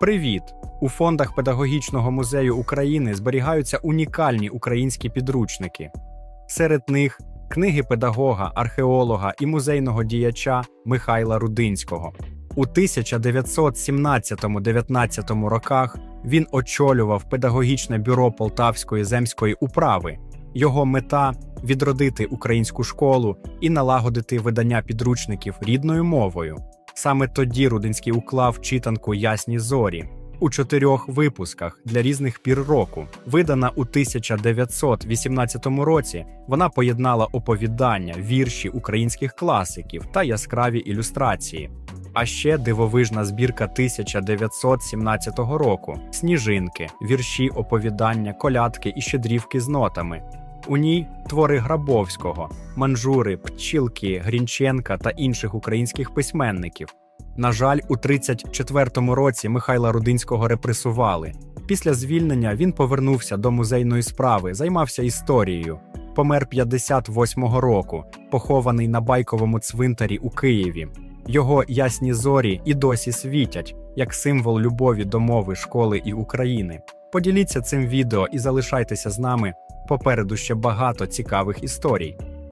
Привіт! У фондах Педагогічного музею України зберігаються унікальні українські підручники. Серед них книги педагога, археолога і музейного діяча Михайла Рудинського. У 1917-19 роках він очолював педагогічне бюро Полтавської земської управи. Його мета відродити українську школу і налагодити видання підручників рідною мовою. Саме тоді Рудинський уклав читанку Ясні зорі у чотирьох випусках для різних пір року. Видана у 1918 році, вона поєднала оповідання, вірші українських класиків та яскраві ілюстрації. А ще дивовижна збірка 1917 року: сніжинки, вірші, оповідання, колядки і щедрівки з нотами. У ній твори Грабовського, Манжури, Пчілки, Грінченка та інших українських письменників. На жаль, у 34-му році Михайла Рудинського репресували. Після звільнення він повернувся до музейної справи, займався історією. Помер 58-го року, похований на байковому цвинтарі у Києві. Його ясні зорі і досі світять як символ любові до мови, школи і України. Поділіться цим відео і залишайтеся з нами. Попереду ще багато цікавих історій.